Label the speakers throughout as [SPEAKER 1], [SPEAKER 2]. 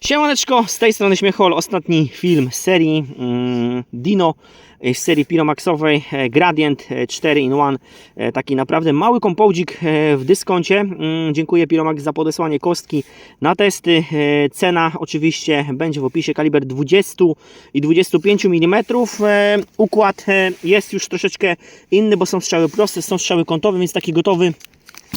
[SPEAKER 1] Siemaneczko, z tej strony Śmiechol, ostatni film serii mm, Dino, e, z serii Piromaxowej, e, Gradient e, 4 in 1, e, taki naprawdę mały kompołdzik e, w dyskoncie. Mm, Dziękuję Piromax za podesłanie kostki na testy. E, Cena oczywiście będzie w opisie, kaliber 20 i 25 mm. E, Układ e, jest już troszeczkę inny, bo są strzały proste, są strzały kątowe, więc taki gotowy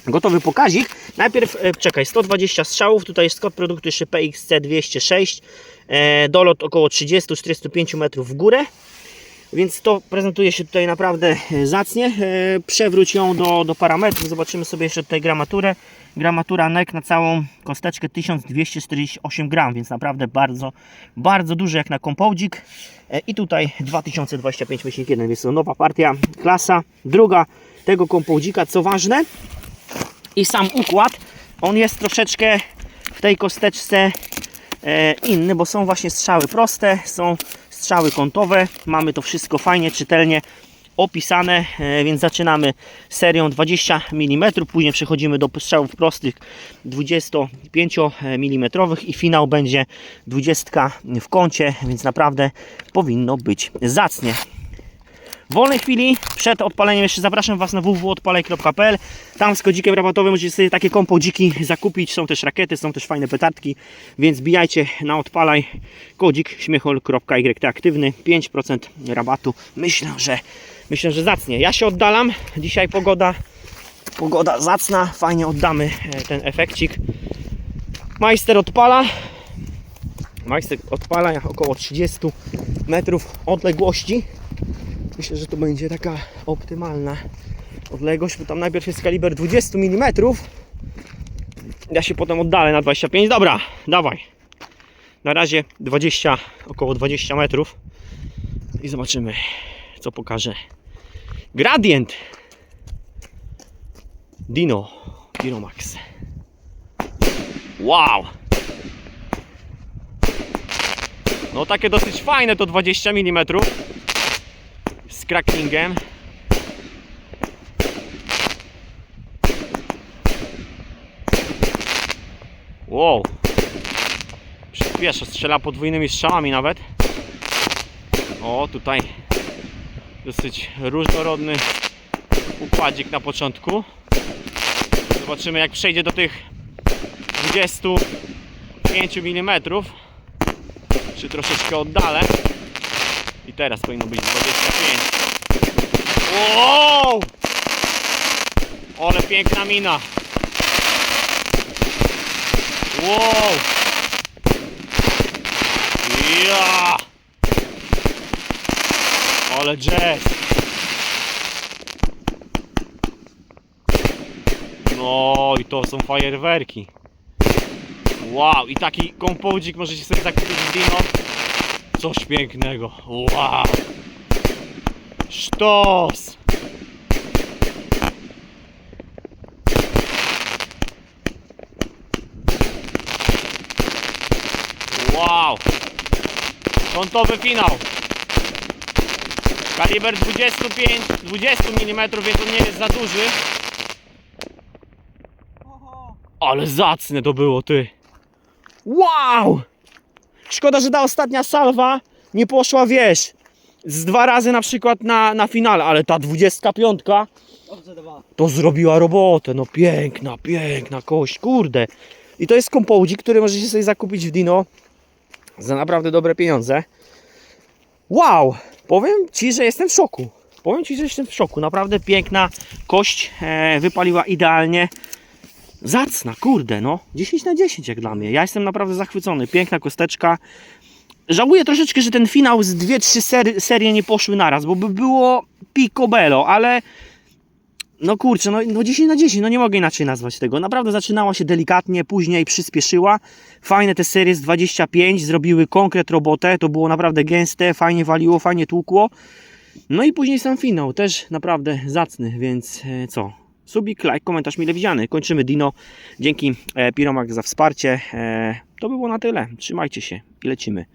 [SPEAKER 1] Gotowy pokazik. Najpierw, e, czekaj, 120 strzałów. Tutaj jest kod produktu jeszcze PXC 206. E, dolot około 30-45 metrów w górę. Więc to prezentuje się tutaj naprawdę e, zacnie. Przewróć ją do, do parametrów. Zobaczymy sobie jeszcze tutaj gramaturę. Gramatura NEC na całą kosteczkę 1248 gram, więc naprawdę bardzo, bardzo duży jak na kompołdzik. I tutaj 2025 myślnik 1, więc to nowa partia, klasa. Druga tego kompołdzika, co ważne, i sam układ, on jest troszeczkę w tej kosteczce e, inny, bo są właśnie strzały proste, są strzały kątowe, mamy to wszystko fajnie, czytelnie opisane, e, więc zaczynamy serią 20 mm, później przechodzimy do strzałów prostych 25 mm i finał będzie 20 w kącie, więc naprawdę powinno być zacnie. W wolnej chwili przed odpaleniem jeszcze zapraszam Was na www.odpalaj.pl Tam z kodzikiem rabatowym możecie sobie takie kompodziki zakupić. Są też rakiety, są też fajne petardki, więc bijajcie na odpalaj kodzik śmiechol.yt aktywny 5% rabatu. Myślę, że myślę, że zacnie. Ja się oddalam. Dzisiaj pogoda pogoda zacna. Fajnie oddamy e, ten efekcik. Majster odpala. Majster odpala około 30 metrów odległości. Myślę, że to będzie taka optymalna odległość, bo tam najpierw jest kaliber 20 mm. Ja się potem oddalę na 25. Dobra, dawaj. Na razie 20, około 20 metrów. I zobaczymy, co pokaże. Gradient. Dino. Dinomax. Wow. No takie dosyć fajne to 20 mm cracklingiem. Wow. Przyspiesza, strzela podwójnymi strzałami nawet. O, tutaj dosyć różnorodny układzik na początku. Zobaczymy jak przejdzie do tych 25 mm. Czy troszeczkę oddalę. Teraz powinno być 25. Wow! Ale piękna mina. Wow! Ja! Ale jazz! No i to są fajerwerki. Wow! I taki kompołdzik możecie sobie zakupić w Dino. Coś pięknego. Wow! Sztos! Wow! Kątowy finał. Kaliber 25, 20 mm, więc on nie jest za duży. Ale zacne to było, ty. Wow! Szkoda, że ta ostatnia salwa nie poszła, wiesz, z dwa razy na przykład na, na finale, ale ta 25
[SPEAKER 2] Dobrze dwa.
[SPEAKER 1] to zrobiła robotę. No piękna, piękna kość, kurde. I to jest kompołdzik, który możecie sobie zakupić w Dino za naprawdę dobre pieniądze. Wow! Powiem Ci, że jestem w szoku. Powiem Ci, że jestem w szoku. Naprawdę piękna kość e, wypaliła idealnie. Zacna, kurde, no. 10 na 10 jak dla mnie. Ja jestem naprawdę zachwycony. Piękna kosteczka. Żałuję troszeczkę, że ten finał z 2-3 sery, serie nie poszły naraz, bo by było picobello, ale no kurczę, no, no 10 na 10, no nie mogę inaczej nazwać tego. Naprawdę zaczynała się delikatnie, później przyspieszyła. Fajne te serie z 25 zrobiły konkret robotę, to było naprawdę gęste, fajnie waliło, fajnie tłukło. No i później sam finał, też naprawdę zacny, więc e, co? Subik, like, komentarz mile widziany. Kończymy Dino. Dzięki e, Piromak za wsparcie. E, to było na tyle. Trzymajcie się i lecimy.